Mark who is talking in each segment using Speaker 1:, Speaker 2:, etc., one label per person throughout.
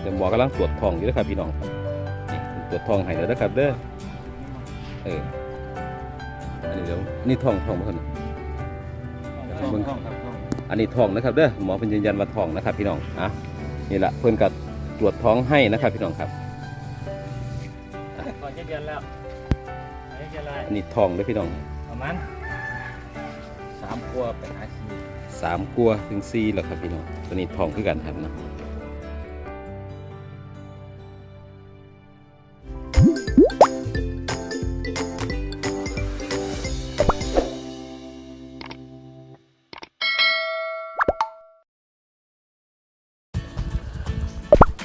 Speaker 1: เดี๋ยวหมอกำลังตรวจทองอยู่นะครับพี่น้องนี่ตรวจทองให้แล้วนะครับเด้อเอออันนี้เดี๋ยวนี่ทองทองบ่ครับเบิ่งอันนี้ทองนะครับเด้อหมอเพิ่นยืนยันว่าทองนะครับ พี่น้องอะนี่แหละเพิ่นก็ตรวจท้องให้นะครับพี่น้องครับ
Speaker 2: ก่อนจะเดือนแล้วไม่จะไร
Speaker 1: อันนี้ทองเด้อพี่น้อง
Speaker 2: ประมาณสามขวบไปหาชี
Speaker 1: สามกัวถึงสี่แล้วครับพี่น้องตัวนี้ทองคือกันครับนะ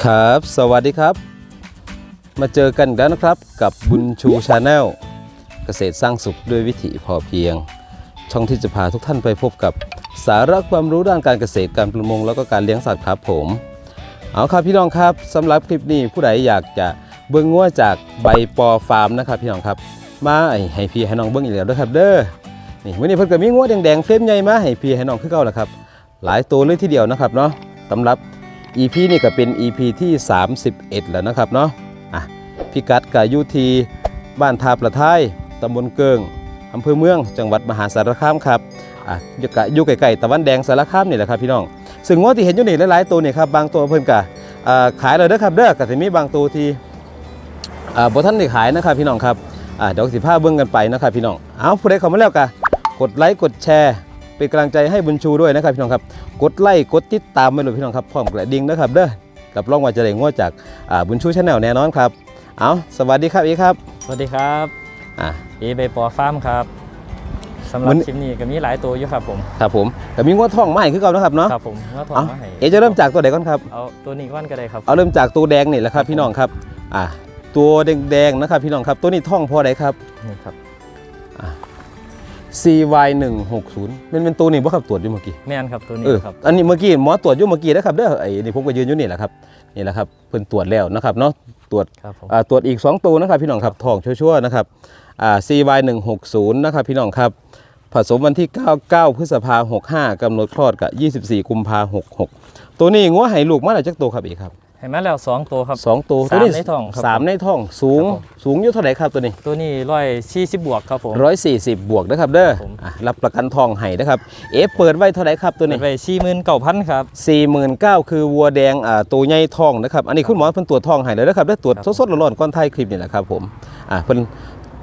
Speaker 1: ครับ สวัสดีครับ มาเจอกันอีกแล้วนะครับกับบุญชูชาแนลเกษตรสร้างสุขด้วยวิถีพอเพียง ช่องที่จะพาทุกท่านไปพบกับสาระความรู้ด้านการเกษตรการประมงแล้วก็การเลี้ยงสัตว์ครับผม เอาครับพี่น้องครับสำหรับคลิปนี้ผู้ใดอยากจะเบิ้งงัวจากใบปอฟาร์มนะครับพี่น้องครับ มาให้พี่ให้น้องเบิ้งอีกแล้วด้วยครับเด้อนี่วันนี้เพิ่นก็มีงัวแดงๆเฟรมใหญ่มาให้พี่ให้น้องคือเก่าแล้วครับหลายตัวเลยทีเดียวนะครับเนาะสำหรับ EP นี่ก็เป็น EP ที่ 31 แล้วนะครับเนาะอะพิกัดก็อยู่ที่บ้านทาประทายตำบลเกิงอำเภอเมือง จังหวัดมหาสารคามครับอะอยู่กอยู่ไกลๆตะวันแดงสารคามนี่แหละครับพี่น้อง ซึ่งงวที่เห็นอยู่นี่หลายๆตัวนี่ครับบางตัวเพิ่นกะอ่าขายเลยเด้อครับเด้อก็จะมีบางตัวที่อ่าบ่ทันได้ขายนะครับพี่น้องครับอ่าเดี๋ยวสิพาเบิ่งกันไปนะครับพี่น้อง เอาผู้ใดเข้ามาแล้วกะกดไลค์กดแชร์ เป็นกำลังใจให้บุญชูด้วยนะครับพี่น้องครับ กดไลค์กดติดตามไว้เลยพี่น้องครับพร้อมกระดิ่งนะครับเด้อรับรองว่าจะได้งวดจากอ่าบุญชูชาแนลแน่นอนครับ เอาสวัสดีครับอีกครับ
Speaker 2: สวัสดีครับ
Speaker 1: อ่า
Speaker 2: เอใบปอฟาร์มครับสำหรั
Speaker 1: วั
Speaker 2: บ
Speaker 1: นนี้
Speaker 2: คลิปนี้ก็มีหลายตัวอยู่ครับผม
Speaker 1: ครับผมก็มีงวดทองมาให้คือเก่านะครับเนาะ
Speaker 2: ครับผมเมื่อทอง
Speaker 1: เอา
Speaker 2: มาให้
Speaker 1: เอะจะเริ่มจากตัวไหนก่อนครับ
Speaker 2: เอาตัวนี้ก้อนก็ได้ครับ
Speaker 1: เอาเริ่มจากตัวแดงนี่แหละครับ พี่น้องครับอ่าตัวแดงๆนะครับพี่น้องครับ ตัวนี้ท่องพอไหนครับ
Speaker 2: นี่ครับ
Speaker 1: CY 1 6 0 มันเป็นตัวนี้บ่ครับตรวจอยู่เมื่อกี้
Speaker 2: แม่นครับตัวนี้
Speaker 1: เออ
Speaker 2: ครับ
Speaker 1: อันนี้เมื่อกี้หมอตรวจอยู่เมื่อกี้นะครับเด้อไอ้นี่ผมก็ยืนอยู่นี่แหละครับนี่แหละครับเพิ่นตรวจแล้วนะครับเนาะตรวจ
Speaker 2: ครับผม
Speaker 1: อ่าตรวจอีก 2 ตัวนะครับพี่น้องครับท่องชั่วๆนะครับอ่า CY 1 6 0 นะครับพี่น้องครับผสมวันที่ 9 9 พฤษภา65กำหนดคลอดกับ 24 กุมภา66 ตัวนี้งัวไห้ลูกมาแล้วจักตัวครับอีกครับ
Speaker 2: ให้มาแล้วสองตัวครับ
Speaker 1: สองตัว
Speaker 2: สาม
Speaker 1: ตัวนี้
Speaker 2: ในท้องครับ
Speaker 1: สามในท้องสูง
Speaker 2: ครับผม
Speaker 1: สูงอยู่เท่าไหร่ครับตัวนี้
Speaker 2: ตัวนี้ร้อยสี่สิบบวกครับผม
Speaker 1: ร้อยสี่สิบบวกนะครับเด้อ
Speaker 2: ครับผม
Speaker 1: อะรับประกันทองให้นะครับเอฟเปิดไว้เท่าไหร่ครับตัวนี้
Speaker 2: ไปสี่หมื่นเก้าพันครับ
Speaker 1: สี่หมื่นเก้าคือวัวแดงอ่าตัวใหญ่ทองนะครับอันนี้คุณหมอเพิ่นตรวจทองให้เลยนะครับได้ตรวจ
Speaker 2: ครับ
Speaker 1: สดๆร้อนๆก่อนท้ายคลิปนี่แหละครับผมอะเพิ่น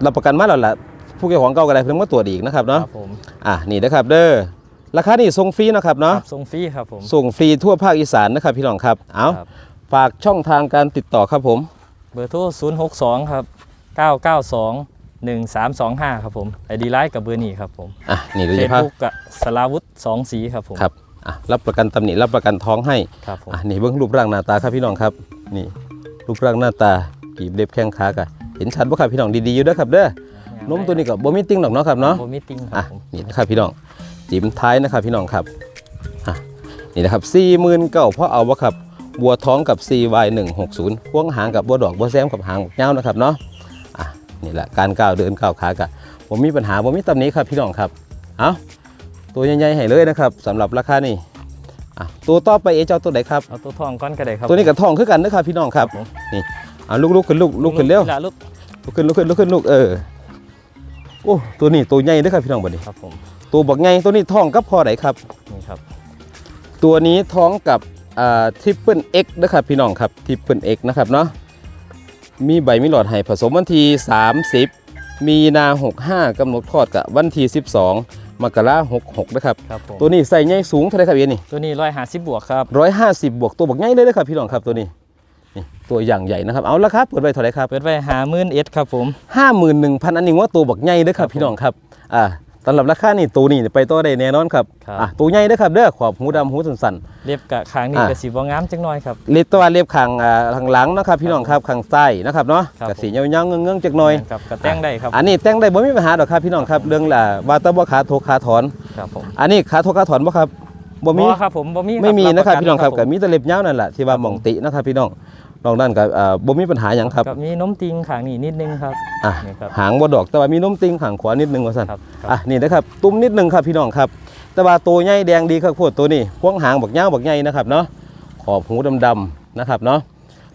Speaker 1: รับประกันมาแล้วล่ะผู้เจ้าของเก่าก็ได้เพิ่นมาตรวจอีกนะครับ
Speaker 2: ค
Speaker 1: เนาะ
Speaker 2: รับผม
Speaker 1: อะนี่นะครับเด้อราคานี่ส่งฟรีนะครับ
Speaker 2: ค
Speaker 1: เนาะ
Speaker 2: รับส่งฟรีครับผม
Speaker 1: ส่งฟรีทั่วภาคอีสานนะครับพี่น้องครับ เอา
Speaker 2: ครับ
Speaker 1: ฝากช่องทางการติดต่อครับผม
Speaker 2: เบอร์โทรศูนย์หกสองครับเก้าเก้าสองหนึ่งสามสองห้าครับผมไอดีไลน์กับเบอร์นี้ครับผม
Speaker 1: อะนี่เดี๋ยว
Speaker 2: เฟ
Speaker 1: จะ
Speaker 2: ซ
Speaker 1: พา
Speaker 2: บุ๊กกับสลาวุธสองสีครับผม
Speaker 1: ครับอะรับประกันตำหนิรับประกันท้องให้
Speaker 2: ครับผม
Speaker 1: อะนี่เบื้องรูปร่างหน้าตาครับพี่น้องครับ นี่รูปร่างหน้าตากีบเล็บแข้งขากะเห็นชัดบ่ครับพี่น้องดีๆอยู่เด้อครับเด้อนมตัวนี้ก็บ่มีติ้งหรอกเนาะครับเนาะ
Speaker 2: โบมิติ้งค
Speaker 1: อะ
Speaker 2: รับผม
Speaker 1: นี่นะครับพี่น้องจิ้มท้ายนะครับพี่น้องครับอะนี่นะครับ49,000เพราะเอาบ่ครับ บัวท้องกับ CY 160 พ่วงหางกับบัวดอกบัวแซมกับหางยาวนะครับเนาะอะนี่แหละการก้าวเดินก้าวขากะบ่มีปัญหาบ่มีตำหนิครับพี่น้องครับเอาตัวใหญ่ๆให้เลยนะครับสำหรับราคานี่อะตัวต่อไปเอะเจ้าตัวไหนครับ
Speaker 2: เอาตัวทองก้อนก็ได้ครับ
Speaker 1: ตัวนี้กับทองคือกันนะครับพี่น้องครับ
Speaker 2: ผม
Speaker 1: นี่อ่าลุกลุกขึ้นลุกลุกขึ้นเร็ว
Speaker 2: ละลุก
Speaker 1: ลุกขึ้นลุกขึ้นลุกขึ้นลุกเออโอ้ตัวนี้ตัวใหญ่เด้อครับพี่น้องบัดนี้
Speaker 2: ครับผม
Speaker 1: ตัวบักใหญ่ตัวนี้ทองกับพอไหนครับ
Speaker 2: นี่ครับ
Speaker 1: ตัวนี้ท้องกับอ่า ทริปเปิลเอ็กนะครับพี่น้องครับทริปเปิลเอ็กนะครับเนาะมีใบมีหลอดให้ผสมวันที่ 30 มีนา 65กำหนดคลอดกับวันที่ 12 มกรา66นะครับ
Speaker 2: ครับผม
Speaker 1: ตัวนี้ใส่ใหญ่สูงเท่าไหรครับเอ็นี่
Speaker 2: ตัวนี้ร้อยห้าสิบบวกครับ
Speaker 1: 150บวกตัวบักใหญ่เลยนะครับพี่น้องครับตัวนี้นี่ตัวอย่างใหญ่นะครับเอาละครับเปิดไว้เท่าไหรครับ
Speaker 2: เปิดไว้หาหมื่นเอ็ดครับผม
Speaker 1: ห้าหมื่นหนึ่งพันอันนี้ว่าตัวบักใหญ่เด้อครับ
Speaker 2: ครับ
Speaker 1: พี่น้องครับอ่า สำหรับราคานี่ตัวนี้ไปต่อได้แน่นอนครับ
Speaker 2: ครับ
Speaker 1: อะตัวใหญ่เด้อครับเด้อขอบหูดำหูสัน
Speaker 2: เล็บกะคางนี่
Speaker 1: อะ
Speaker 2: กระสีบงามจังน้อยครับ
Speaker 1: ๆเล็บตัวเล็บข้างอ่าข้างหลังนะครับพี่น้องครับข้างใต้นะครับเนาะ
Speaker 2: ครับ
Speaker 1: กระสีเงาๆเงื้องๆจักหน่อย
Speaker 2: ครับกระแต่งได้ครับ
Speaker 1: อันนี้แต่งได้บ่มีปัญหาดอกครับพี่น้องครับเรื่องล่ะว่าแตบ่ขาโทขาถอน
Speaker 2: ครับผม
Speaker 1: อันนี้ขาโทขาถอนบ่ครับบ่มี
Speaker 2: ครับผมบ่มี
Speaker 1: ไม่มีนะครับ
Speaker 2: ป
Speaker 1: พี่น้องครับ
Speaker 2: ผ
Speaker 1: ก็
Speaker 2: ม
Speaker 1: มีแต่เล็บยาวนั่นแหละที่ว่าหมองตินะครับพี่น้อง นอกนั้นก็อ่าบ่มีปัญหาหยังครับ
Speaker 2: กับมีนมติงขางนี่นิดนึงครับ
Speaker 1: อะ
Speaker 2: นี่ครับ
Speaker 1: หางบ่ดอกแต่ว่ามีนมติงข้างขวานิดนึงว่าซั่น
Speaker 2: ครับครับ
Speaker 1: อะนี่นะครับตุ้มนิดนึงครับพี่น้องครับ แต่ว่าตัวใหญ่แดงดีครับพวดตัวนี้พวงหางบักยาวบักใหญ่นะครับเนาะขอบหูดำๆนะครับเนาะ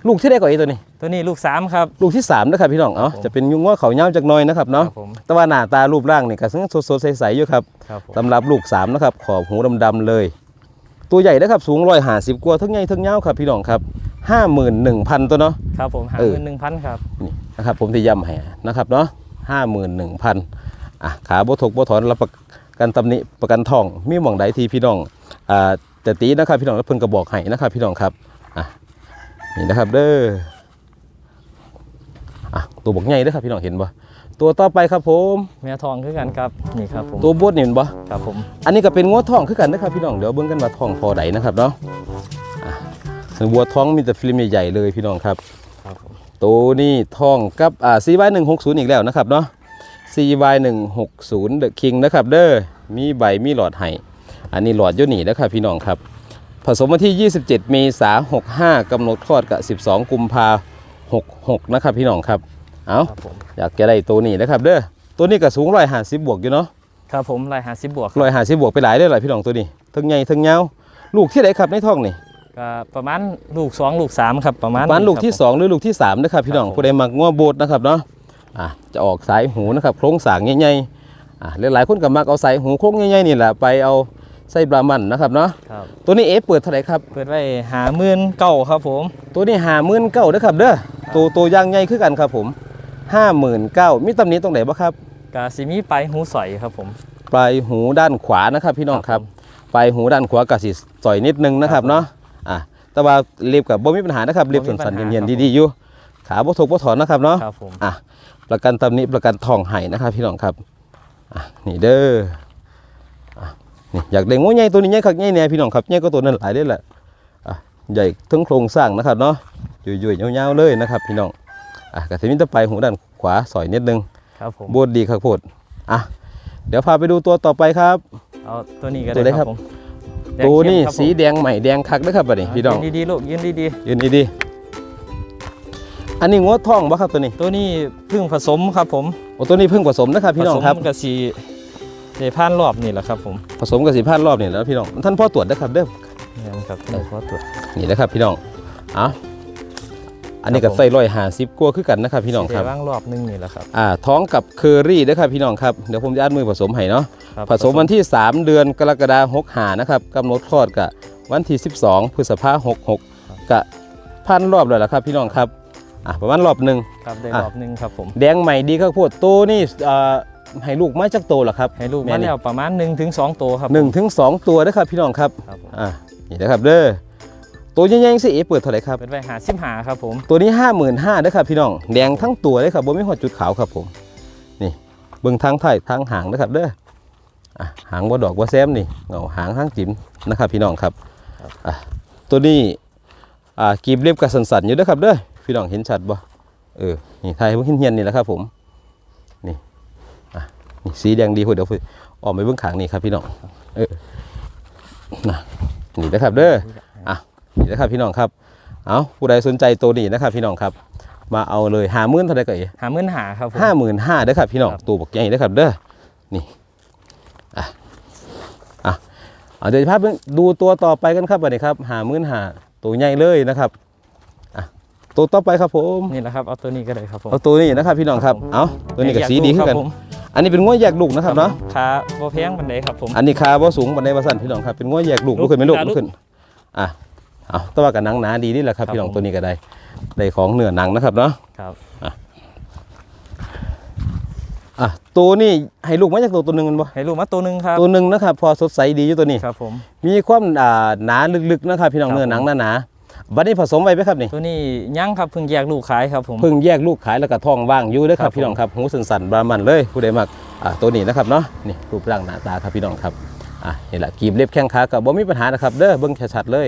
Speaker 1: ลูกที่ได้ก่อนไอ้ตัวนี้
Speaker 2: ตัวนี้ลูกสามครับ
Speaker 1: ลูกที่3นะครับพี่น้องเอ้า
Speaker 2: ครับผม
Speaker 1: จะเป็นยุงง้อเขาเงาวจากหน้อยนะครับ
Speaker 2: ค
Speaker 1: เนาะ
Speaker 2: รับผม
Speaker 1: แต่ว่าหน้าตารูปร่างนี่ก็ซึ่งสดๆใสๆอยู่ครับ
Speaker 2: ครับผม
Speaker 1: สำหรับลูก3นะครับขอบหูดำๆเลย ตัวใหญ่นะครับสูงร้อยห้าสิบกว่าทั้งใหญ่ทั้งยาวครับพี่น้องครับ ห้าหมื่นหนึ่งพันตัวเนาะ
Speaker 2: ครับผมหา
Speaker 1: เออ
Speaker 2: เงินหนึ่งพันครับ
Speaker 1: นี่นะครับผมที่ย้ำให้นะครับเนาะห้าหมื่นหนึ่งพันอะขาบ่ถกบ่ถอนรับประกันตำหนิประกันทอง มีหม่องใดที่พี่น้องอ่าจะตีนะครับพี่น้องแล้วเพิ่นก็บอกให้นะครับพี่น้องครับอะนี่นะครับเด้ออะตัวบอกใหญ่เด้อครับพี่น้องเห็นบ่ตัวต่อไปครับผม
Speaker 2: แม่ทองคือกันครับนี่ครับผม
Speaker 1: ตัวบดนี่เห็นบ่
Speaker 2: ครับผม
Speaker 1: อันนี้ก็เป็นงัวทองคือกันนะครับพี่น้องเดี๋ยวเบิ่งกันว่าทองพอใดนะครับเนาะอะ วัวท้องมีแต่ฟิล์มใหญ่ๆเลยพี่น้องครับ
Speaker 2: ครับผม
Speaker 1: ตัวนี้ทองกับอ่า CY 160 อีกแล้วนะครับเนาะ CY 160 The King นะครับเด้อมีใบมีหลอดให้อันนี้หลอดยู่นี่นะครับพี่น้องครับผสมวันที่ 27 เมษายน65กำหนดคลอดกับ 12 กุมภา66 นะครับพี่น้องครับ เอาอยากจะได้ตัวนี้นะครับเด้อตัวนี้ก็สูง150บวกอยู่เนาะ
Speaker 2: ครับผมรายหาสิบบวก
Speaker 1: 150บวกไปหลายเด้อหลายพี่น้องตัวนี้ทั้งใหญ่ทั้งยาลูกที่ไหนครับในท้องนี่
Speaker 2: ก็ประมาณลูกสองลูกสามครับประมาณ
Speaker 1: ประมาณลูกที่
Speaker 2: ครับ
Speaker 1: 2หรือลูกที่3นะครับพี่น้อง
Speaker 2: ครับผม
Speaker 1: ผู้ใดมักง้อโบดนะครับเนาะอะจะออกสายหูนะครับโครงสร้างใหญ่ๆอะหลายๆคนก็มักเอาสายหูโครงใหญ่ๆนี่แหละไปเอาไส้บรามันนะครับเนาะ
Speaker 2: ครับ
Speaker 1: ตัวนี้เอฟเปิดเท่าไหร่ครับ
Speaker 2: เปิดไว้หาหมื่นเก้าครับผม
Speaker 1: ตัวนี้หาหมื่นเก้าเด้อครับเด้อตัวตัวอยางใหญ่คือกันครับผมห้าหมื่นเก้ามีตำหนิตรงไหนบ้างครับ
Speaker 2: กาซิมีไปลายหูสอยครับผม
Speaker 1: ปลายหูด้านขวานะครับพี่น้องครับ
Speaker 2: ผม
Speaker 1: ปลายหูด้านขวากะสิสอยนิดนึงนะครับ
Speaker 2: ครับผม
Speaker 1: เนาะ อะแต่ว่าเรียบกับบ่มีปัญหานะครับเรียบ
Speaker 2: บ่มี
Speaker 1: สัน
Speaker 2: ปัญ
Speaker 1: ๆ
Speaker 2: หา
Speaker 1: เย็น
Speaker 2: ครับ
Speaker 1: ๆดีๆอยู่ขาบ่ทกบ่ถอนนะครับเนาะ
Speaker 2: ครับผม
Speaker 1: อะประกันตำหนิประกันทองไห้นะครับ พี่น้องครับอะนี่เด้ออะนี่อยากได้งูใหญ่ตัวนี้ใหญ่คักใหญ่แน่พี่น้องครับใหญ่ก็ตัวนั้นหลายเด้อแหละอะใหญ่ทั้งโครงสร้างนะครับเนาะยุ่ยๆยาวๆเลยนะครับ พี่น้องอะกระสิมิตะไปหูด้านขวาสอยนิดนึง
Speaker 2: ครับผม
Speaker 1: โบดดีครับโพดอะเดี๋ยวพาไปดูตัวต่อไปครับ
Speaker 2: เอาตัวนี้ก็
Speaker 1: ตัว
Speaker 2: ได้
Speaker 1: ไหน
Speaker 2: ค
Speaker 1: ครั
Speaker 2: รับบผมแดง
Speaker 1: ตัวนี้
Speaker 2: เข้มครับผม
Speaker 1: สีแดงใหม่แดงคักนะครับบัดนี้พี่น้อง
Speaker 2: ยืนดีๆลูกยืนดี
Speaker 1: ยืนดีๆอันนี้งัวทองบ่ครับตัวนี้
Speaker 2: ๆตัวนี้เพึ่งผสมครับผม
Speaker 1: โอ้ตัวนี้เพิ่งผสมนะครับพี่น้องครับ
Speaker 2: ผสมกับสีเดพานรอบนี่แหละครับผม
Speaker 1: ผสมกับสีพาดรอบนี่แล้วพี่น้องท่านพ่อตรวจนะครับเด้อ
Speaker 2: นี่ครับนี่ขอตรวจ
Speaker 1: นี่นะครับพี่น้องเอา อันนี้กับ
Speaker 2: ผม
Speaker 1: ไส้ร้อยหาสิบกว่าคือกันนะครับพี่น้องครับ
Speaker 2: สีเดว่างรอบหนึงนี่แหละครับ
Speaker 1: อ่าท้องกับเคอรี่นะครับพี่น้องครับเดี๋ยวผมจะอัดมือผสมให้เนาะ
Speaker 2: ครับ
Speaker 1: ผสมวันที่ 3 เดือนกรกฎาคม6หานะครับกำหนดคลอดกับวันที่ 12 พฤษภาคม66กะพันรอบเลยละครับพี่น้องครับอะประมาณรอบหนึ่ง
Speaker 2: ครับได้
Speaker 1: อะ
Speaker 2: รอบหนึงครับผม
Speaker 1: แดงใหม่ดีครับโพดโตนี่อ่าให้ลูกไม้จักโตเหรอครับ
Speaker 2: ให้ลูก
Speaker 1: แม่
Speaker 2: มา
Speaker 1: นี่
Speaker 2: แล้วประมาณ1-2ถึงสองตัวครับ
Speaker 1: หนึ่งถึงสองตัวนะครับพี่น้องครับ
Speaker 2: ครับผม
Speaker 1: อ่านี่นะครับเด้อ ตัวใหญ่ๆสิเอเปิดเท่าไหร่ครับ
Speaker 2: เป็นไว้หาสิบหาครับผม
Speaker 1: ตัวนี้5 5 0 0 0นะครับพี่น้อง แดงทั้งตัวเลยครับบ่มีหัวจุดขาวครับผม นี่เบิ่งทางไถ่ายทางหางนะครับเด้ออะหางบ่ดอกบ่แซมนี่เงาหางทางจิ๋มนะครับพี่น้องครับอะตัวนี้อ่ากีบเรียบกับสันๆอยู่เด้อครับเด้อ พี่น้องเห็นชัดบ่ เออ นี่ไทยเพิ่งเฮียนๆนี่แหละครับผม นี่อะนี่สีแดงดีพุ่นเดี๋ยวพุ่นออกไปเบิ่งขางนี่ครับพี่น้อง เออนะนี่นะครับเด้ออะ นี่นะครับพี่น้องครับเอาผู้ใดสนใจตัวนี้นะครับพี่น้องครับ มาเอาเลยหามื่นเท่าไรก็เอ๋
Speaker 2: หาหมื่นหาครับผม
Speaker 1: ห้าหมื่นห้าเด้อครับพี่น้อง
Speaker 2: ครับ
Speaker 1: ตัวบอกใหญ่เด้อครับเด้อนี่อะอะเอาเดี๋ยวจะพาไปดูตัวต่อไปกันครับวันนี้ครับหามื่นหาตัวใหญ่เลยนะครับอะตัวต่อไปครับผม
Speaker 2: นี่แหละครับเอาตัวนี้ก็ได้ครับผม
Speaker 1: เอาตัวนี้นะครับพี่น้องครับเอาตัวนี้กับสีดีขึ้นกัน
Speaker 2: ครับผม
Speaker 1: อันนี้เป็นง้วแยกลูกนะครับเนาะ
Speaker 2: ขาบ่แพงปานใดครับผม
Speaker 1: อันนี้คาบ่สูงบันไดบ่สั้นพี่น้องครับ เป็นง้วแยกลูก
Speaker 2: ลู
Speaker 1: ลู
Speaker 2: ก
Speaker 1: กขึ้นไหมลูก
Speaker 2: ลูก
Speaker 1: ลูกขึ้น อะ เอาแตัวากับหนังหนาดีนี่แหละครับ
Speaker 2: ครับ
Speaker 1: พี่น้อง
Speaker 2: ผม
Speaker 1: ตัวนี้ก็ได้ได้ของเนื้อหนังนะครับเนาะ
Speaker 2: ครับ
Speaker 1: อะตัวนี้ให้ลูกมาจากตัวตัวหนึ่งกันบ่
Speaker 2: ให้ลูกมาตัวหนึงครับ
Speaker 1: ตัวหนึ่งนะครับพอสดใสดีอยู่ตัวนี้
Speaker 2: ครับผม
Speaker 1: มีความอ่าหนาลึกๆนะครับพี่น้อง
Speaker 2: ครับ
Speaker 1: เนื้อหนังหนาๆบัดนี้ผสมไว้ไหมครับนี่
Speaker 2: ตัวนี้ยังครับเพิ่งแยกลูกขายครับผม
Speaker 1: เพิ่งแยกลูกขายแล้วก็ท้องว่างอยู่เด้อค
Speaker 2: ครั
Speaker 1: รับบ พี่น้องครับหูสันๆบรามันเลยผู้ใดมักอะตัวนี้นะครับเนาะนี่รูปร่างหน้าตาครับพี่น้องครับอะนี่แหละกีบเล็บแข้งขากับบ่มีปัญหานะครับเด้อเบิ่งชัดๆเลย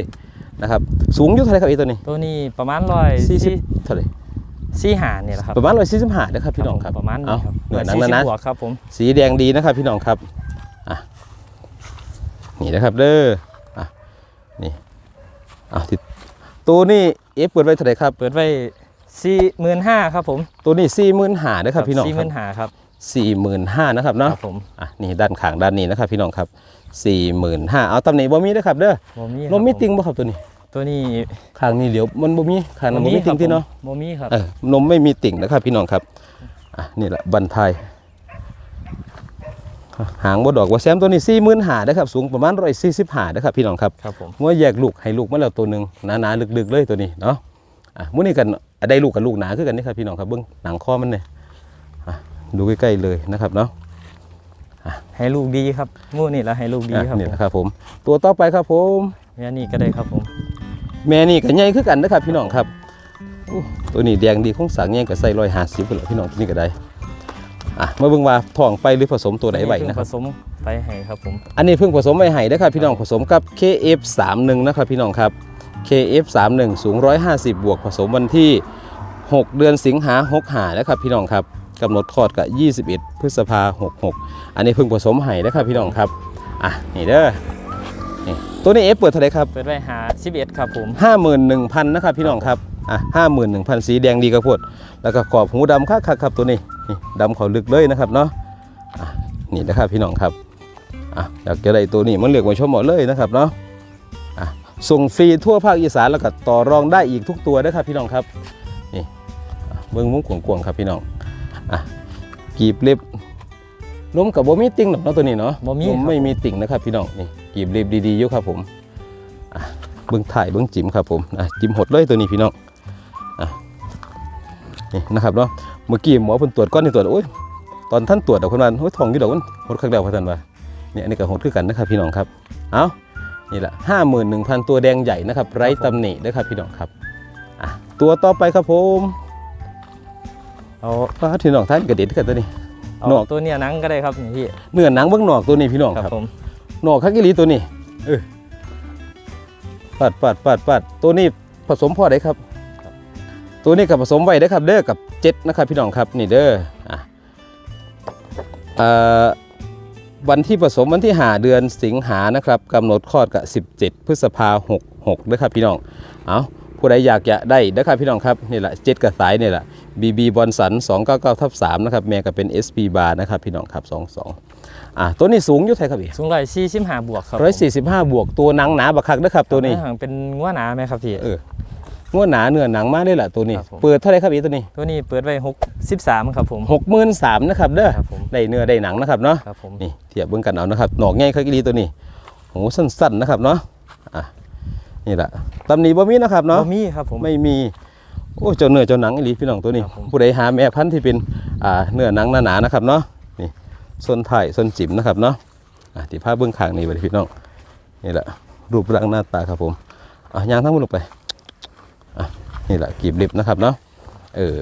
Speaker 1: นะครับสูงอยู่เท่าไหร่ครับอีตัวนี้
Speaker 2: ตัวนี้ประมาณร้อย
Speaker 1: สี่
Speaker 2: สี่
Speaker 1: สิบเท่าไหร่
Speaker 2: สี่หาเนี่ยแหละครับ
Speaker 1: ประมาณร้อยสี่สิบห้านะครับพี่น้องครับ
Speaker 2: ประมาณนี้
Speaker 1: เอา
Speaker 2: ครับ
Speaker 1: เนื้อหนัง
Speaker 2: สี่สิบ
Speaker 1: นะ
Speaker 2: บวกครับผม
Speaker 1: สีแดงดีนะครับพี่น้องครับอะนี่นะครับเด้ออะนี่อะติดตัวนี้เอฟเปิดไว้เท่าไหร่ครับ
Speaker 2: เปิดไว้สี่หมื่นห้าครับผม
Speaker 1: ตัวนี้สี่หมื่นห้านะครับพี่น้อง
Speaker 2: สี่หมื่นห้าครับ
Speaker 1: สี่หมื่นห้านะครับ
Speaker 2: ค
Speaker 1: เนาะ
Speaker 2: รับผม
Speaker 1: อะนี่ด้านข้างด้านนี้นะครับพี่น้องครับ สี่หมื่นห้าเอาตำหนิบ่มีนะครับเด้อ
Speaker 2: บ่มี
Speaker 1: ลมมีติงบ่ครับตัวนี้
Speaker 2: ตัวนี้
Speaker 1: ข้างนี้เหลียวมันบ่มีข้างนั้นบ่มีติ่งที่เนาะ
Speaker 2: โมมี่ครับ
Speaker 1: เออนมไม่มีติ่งนะครับพี่น้องครับอะนี่แหละบันทายหางบ่ดอกว่าแซมตัวนี้4 5 0 0 0นะครับสูงประมาณ145นะครับพี่น้องครับ
Speaker 2: ครับผม
Speaker 1: งัวแยกลูกให้ลูกมาแล้วตัวหนึงหนาๆลึกๆเลยตัวนี้เนาะอะมื้อนี้กันอะได้ลูกกับลูกหนาคือกันนี่ครับพี่น้องครับเบิ่งหนังคอมันเนี่ยอะดูใกล้ๆเลยนะครับเนาะ
Speaker 2: ให้ลูกดีครับมู่นี่แล้วให้ลูกดี
Speaker 1: อะ
Speaker 2: ครับ
Speaker 1: นี่นะครับผม ตัวต่อไปครับผม
Speaker 2: แม่นี่ก็ได้ครับผม
Speaker 1: แม่นี่ก็ใหญ่คือกันนะครับ พี่น้องครับอู้ตัวนี้แดงดีคงสังใหญ่ก็ใส่150พุ่นล่ะพี่น้องตัวนี้ก็ได้อะมาเบิ่งว่าท้องไปหรือผสมตัวใดไว้นะครับ
Speaker 2: ผสมไปให้ครับผม
Speaker 1: อันนี้เพิ่งผสมไว้ให้นะครับพี่น้องผสมกับ KF31 นะครับพี่น้องครับ KF31 สูง 150 บวกผสมวันที่ 6 เดือนสิงหา6หานะครับพี่น้องครับ กำหนดคลอดกับ 21 พฤษภา66 อันนี้เพิ่งผสมให้นะครับพี่น้องครับอะนี่เด้อนี่ตัวนี้ F เปิดเท่าไหร่ครับ
Speaker 2: เปิดไว้หา11ครับผม
Speaker 1: 51,000นะครับพี่น้องครับอะ51,000 สีแดงดีกระโพดแล้วก็ขอบหูดำคักๆครับตัวนี้นี่ดำเขาลึกเลยนะครับเนาะอะนี่นะครับพี่น้องครับอะอยากจะได้ตัวนี้มันเลือกมาชมหมดเลยนะครับเนาะอะส่งฟรีทั่วภาคอีสานแล้วก็ต่อรองได้อีกทุกตัวนะครับพี่น้องครับนี่อะเบิ้งมุ้งกวงๆครับพี่น้อง อะกีบเล็บล้มกับบ่มีติ่งหรอกเนาะตัวนี้เนาะ
Speaker 2: บ่มี
Speaker 1: ล้
Speaker 2: ครับ
Speaker 1: ไม่มีติ่งนะครับพี่น้องนี่กีบเล็บดีๆอยู่ครับผมเบื้องถ่ายเบื้องจิ้มครับผมอะจิ้มหดเลยตัวนี้พี่น้องอะนี่นะครับเนาะเมื่อกี้หมอเพิ่นตรวจก้อนนี่ตรวจโอ้ยตอนท่านตรวจดอกคนวันโอ้ยทองอยู่ดอกมันหดข้างเดียวพะท่านว่าเนี่ยอันนี้ก็หดคือกันนะครับพี่น้องครับเอานี่แหละห้าหมื่นหนึ่งพันตัวแดงใหญ่นะครับไร้ตำหนินะครับพี่น้องครับอะตัวต่อไปครับผม
Speaker 2: เอา
Speaker 1: ป้าพี่น้องท่านกระเด็ดกันตัวนี้
Speaker 2: เอา
Speaker 1: นอก
Speaker 2: ตัวเนี้ยหนังก็ได้ครับพี่
Speaker 1: เนื้อหนังเบื้องนอกตัวนี้พี่น้อง
Speaker 2: ครับผม
Speaker 1: นอกข้างกิลีตัวนี้เออปัดปัดปัดปัดตัวนี้ผสมพ่อได้ครับ ตัวนี้กับผสมไว้ได้ครับเด้อกับเจ็ดนะครับพี่น้องครับนี่เด้ออะวันที่ผสมวันที่หาเดือนสิงหานะครับกำหนดคลอดกับ 17 พฤษภาหกหกด้วยครับพี่น้องเอา ผู้ใดอยากจะได้เด้อครับพี่น้องครับนี่แหละเจ็ดกับสายนี่แหละ BB บอลสัน299ทับ3นะครับแม่ก็เป็น SP บาร์นะครับพี่น้องครับ22อะตัวนี้สูงอยู่เท่าไหร่ครับพี่
Speaker 2: สูงร้อยสี่สิบห้าบวกครับ
Speaker 1: ร้อยสี่สิบห้าบวกตัวหนังหนาบักคักนะครับตัวนี้
Speaker 2: หางเป็นงัวหนาไหมครับพี่
Speaker 1: เออง้วหนาเนื้อหนังมากเลยล่ะตัวนี้
Speaker 2: ครับผม
Speaker 1: เปิดเท่าไหรครับอีตัวนี้
Speaker 2: ตัวนี้เปิดไว้หกสิบสามครับผม
Speaker 1: หกหมื่นสามนะครับเด้อ
Speaker 2: ครับผม
Speaker 1: ได้เนื้อได้หนังนะครับเนาะ
Speaker 2: ครับผม
Speaker 1: นี่เทียบเบิ่งกันเอานะครับหนอกง่ายครับอีลีตัวนี้โหสั้นๆนะครับเนาะอะ นี่แหละตำหนิบ่มีนะครับเนาะ
Speaker 2: บ่มีครับผม
Speaker 1: ไม่มีโอ้เจ้าเนื้อเจ้าหนังอีหลีพี่น้องตัวนี้
Speaker 2: ครับผม
Speaker 1: ผู้ใดหาแม่พันธุ์ที่เป็นอ่าเนื้อหนังหนาๆนะครับเนาะนี่ส้นไถ่ส้นจิ๋มนะครับเนาะอะที่ผ้าเบื้องข้างนี่ไปพี่น้องนี่แหละรูปร่างหน้าตาครับผมอะยางทั้งหมดลงไปอะนี่แหละกีบเล็บนะครับเนาะเออ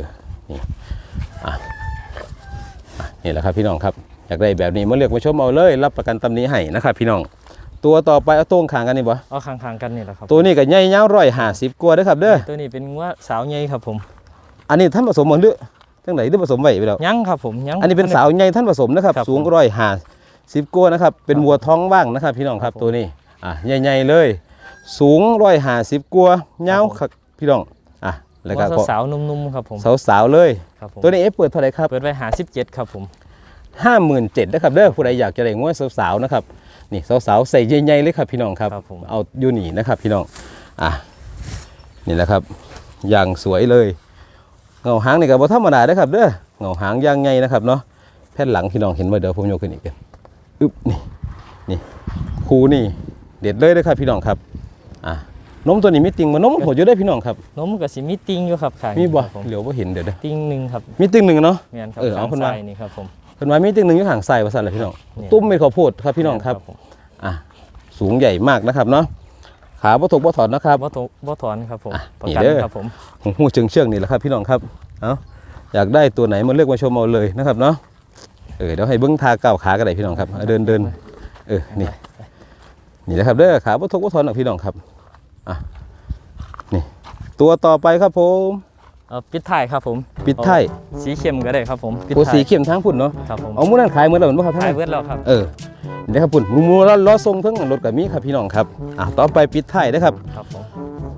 Speaker 1: นี่อะอะนี่แหละครับพี่น้องครับอยากได้แบบนี้มาเลือกมาชมเอาเลย รับประกันตำหนี้ให้นะครับพี่น้อง ตัวต่อไปเอาโต้งขางกันนี่บ่
Speaker 2: เอาข้างๆกันนี่แหละครับ
Speaker 1: ตัวนี้ก็ใหญ่ยาวร้อยห้าสิบกว่าเด้อครับเด้อ
Speaker 2: ตัวนี้เป็นงัวสาวใหญ่ครับผม
Speaker 1: อันนี้ท่านผสมมันหรือจังไหนหรือผสมไว้ไปแล้ว
Speaker 2: ยังครับผมยัง
Speaker 1: อันนี้เป็นสาวใหญ่ท่านผสมนะครับ
Speaker 2: ครับ
Speaker 1: สูงร้อยห้าสิบกว่านะครับเป็นวัวท้องว่างนะครับ พี่น้องครับ
Speaker 2: ครับผม
Speaker 1: ตัวนี้อะใหญ่ๆเลย สูงร้อยห้าสิบกว่าเงาวครับพี่น้องอะแล้วก็
Speaker 2: งัวสาวๆนุ่มๆครับผม
Speaker 1: สาวๆเลย
Speaker 2: ครับผม
Speaker 1: ตัวนี้เอฟเปิดเท่าไหร่ครับ
Speaker 2: เปิดไว้หาสิบเจ็ดครับผม
Speaker 1: ห้าหมื่นเจ็ดนะครับเด้อผู้ใดอยากจะได้งวดสาวๆนะครับ นี่สาวๆใส่ใหญ่ๆเลยครับพี่น้องครับ
Speaker 2: ครับผม
Speaker 1: เอาอยู่นี่นะครับพี่น้องอะนี่แหละครับ อย่างสวยเลยเงาหางนี่ก็บ่ธรรมดาเด้อครับเด้อเงาหางอย่างไงนะครับเนาะแผ่นหลังพี่น้องเห็นบ่เดี๋ยวผมยกขึ้นอีกกันอึ๊บนี่นี่คูนี่ เด็ดเลยเด้อครับพี่น้องครับอะนมตัวนี้มีติ่งมานมหัวอยู่ได้อพี่น้องครับ
Speaker 2: นมกับสิมีติงอยู่ครับข้าง
Speaker 1: มีบ่
Speaker 2: ครับผม
Speaker 1: เหลียวบ่เห็นเดี๋ยวเด้อ
Speaker 2: ติงหนึ่งครับ
Speaker 1: มีติ่งหนึ่งเนาะ
Speaker 2: แม่นครับ
Speaker 1: เออเอา
Speaker 2: ข้าง
Speaker 1: ขึ้นมา
Speaker 2: ซ้ายนี่ครับผม
Speaker 1: เพิ่นว่ามีติ่งหนึ่งอยู่ข้างซ้ายว่าซั่นล่ะพี่น้อง
Speaker 2: นี่
Speaker 1: ตุ้มเม็ดข้าวโพดครับพี่น้องครับ
Speaker 2: ผม
Speaker 1: อะสูงใหญ่มากนะครับเนาะขาบ่ถกบ่ถอนนะครับ
Speaker 2: บ่ถบ่ถอนครับผม
Speaker 1: อะ
Speaker 2: ประ
Speaker 1: นี่
Speaker 2: กัน
Speaker 1: เด้อ
Speaker 2: ครับผม
Speaker 1: ผมหูเชิงเชืองนี่แหละครับพี่น้องครับเอาอยากได้ตัวไหนมาเลือกมาชมเอาเลยนะครับเนาะเออเดี๋ยวให้เบิ้งทาก้าวขากันได้พี่น้องครับเอาเดินเดินเออนี่นี่นะครับเด้อขาบ่ทุกบ่ทอนหรอกพี่น้องครับอะนี่ตัวต่อไปครับผม
Speaker 2: เอาปิดท้ายครับผม
Speaker 1: ปิดไทย
Speaker 2: เอาสีเข้มก็ได้ครับผมปิด
Speaker 1: โอ้
Speaker 2: ท้าย
Speaker 1: สีเข้มทั้งพุ่นเนาะ
Speaker 2: ครับผม
Speaker 1: เอามื้อนั้นขายมื้อแล้วเหมือนบ่ครับทั้ง
Speaker 2: ท้าย
Speaker 1: นั้น
Speaker 2: เบิดแล้วครับ
Speaker 1: เออนี่ครับพุ่นหมูๆล้อทรงทั้งรถกับมีครับพี่น้องครับอะต่อไปปิดไทยนะครับ
Speaker 2: ครับผม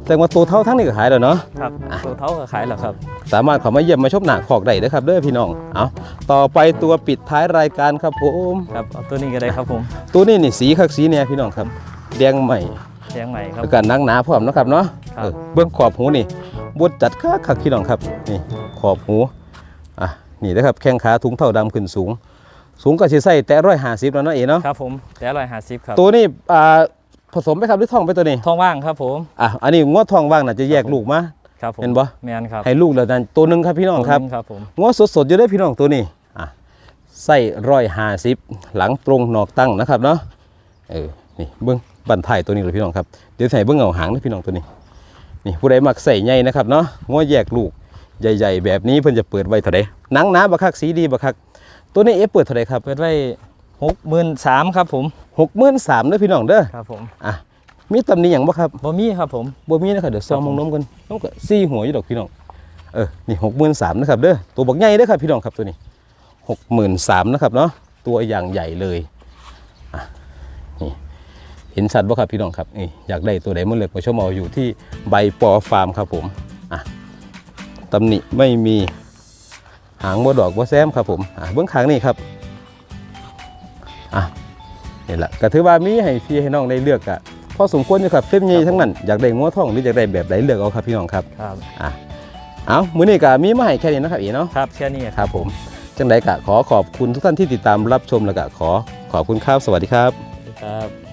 Speaker 1: แต่ว่าตัวเท่าทั้งนี้ก็ขายแล้วเนาะ
Speaker 2: ครับตัวเท่ากับขายแล้วครับ
Speaker 1: สามารถเข้ามาเยี่ยมมาชมหน้าขอกได้เด้อครับเด้อพี่น้อง เอาต่อไปตัวปิดท้ายรายการครับผม
Speaker 2: ครับเอาตัวนี้ก็ได้ครับผม
Speaker 1: ตัวนี้นี่สีคักสีเนี่ยพี่น้องครับ แดงใหม่
Speaker 2: เลี้ยงใหม่ครับ
Speaker 1: แล้วก็หนังหนาพร้อมเนาะครับเนาะ
Speaker 2: ครับ
Speaker 1: เออเบื้องขอบหูนี่ บดจัดคักคักพี่น้องครับนี่ขอบหูอะนี่นะครับแข้งขาถุงเท่าดำขึ้นสูง สูงก็สิใส่แต่ร้อยห้าสิบแล้วเนาะเอ๋เนาะ
Speaker 2: ครับผมแต่ร้อยห้าสิบครับ
Speaker 1: ตัวนี้อ่าผสมไปครับหรือท้องไปตัวนี้
Speaker 2: ท้องว่างครับผม
Speaker 1: อะอันนี้งวดทองว่างน่ะจะแยกลูกมา
Speaker 2: ครับผม
Speaker 1: เห็นบ่
Speaker 2: แมนครับ
Speaker 1: ให้ลูกแล้วนั่นตัวหนึ่งครับพี่น้องครับ
Speaker 2: ตัวหนึ่ครับผม
Speaker 1: งวดสดๆอยู่ได้อพี่น้องตัวนี้อะใส่ร้อยห้าสิบหลังตรงนอกตั้งนะครับเนาะเออนี่เบิ้งบันทายตัวนี้เลยพี่น้องครับเดี๋ยวใส่เบิ้งเหงาหางนะพี่น้องตัวนี้ นี่ผู้ใดมักใส่ใหญ่นะครับเนาะงวดแยกลูกใหญ่ๆ แบบนี้เพิ่นจะเปิดไว้เท่าไหร่หนังหนาบักคักสีดีบักคักตัวนี้เอฟเปิดเท่าไหร่ครับ
Speaker 2: เปิดไว้หกหมื่นสามครับผม
Speaker 1: หกหมื่นสามเด้อพี่น้องเด้อ
Speaker 2: ครับผม
Speaker 1: อะมีตำหนิหยังบ่ครับ
Speaker 2: บ่มีครับผม
Speaker 1: บ่มีนะครับเดี๋ยวซอง
Speaker 2: ครับผม
Speaker 1: มองนมกันนมก็ซี่หัวอยู่ดอกพี่น้องเออนี่หกหมื่นสามนะครับเด้อตัวบักใหญ่เด้อครับพี่น้องครับตัวนี้หกหมื่นสามนะครับเนาะตัวอย่างใหญ่เลยอะนี่ เห็นชัดบ่ครับพี่น้องครับนี่อยากได้ตัวใดมาเลือกมาชมเอาอยู่ที่ใบปอฟาร์มครับผมอะตำหนิไม่มีหางบ่ดอกบ่แซมครับผมอะเบื้องข้างนี่ครับอะนี่แหละก็ถือว่ามีให้พี่ให้น้องได้เลือกอะพอสมควรอยู่ครับเส้นใหญ่ทั้งนั้นอยากได้งัวทองหรืออยากได้แบบไหนเลือกเอาครับพี่น้องครับ
Speaker 2: ครับ
Speaker 1: อะเอามื้อนี้ก็มีมาให้แค่นี้นะครับอีเนาะ
Speaker 2: ครับแค่นี้
Speaker 1: ครับผมจังไดก็ขอขอบคุณทุกท่านที่ติดตามรับชมแล้วก็ขอขอบคุณครับสวัสดีครับ
Speaker 2: ครับ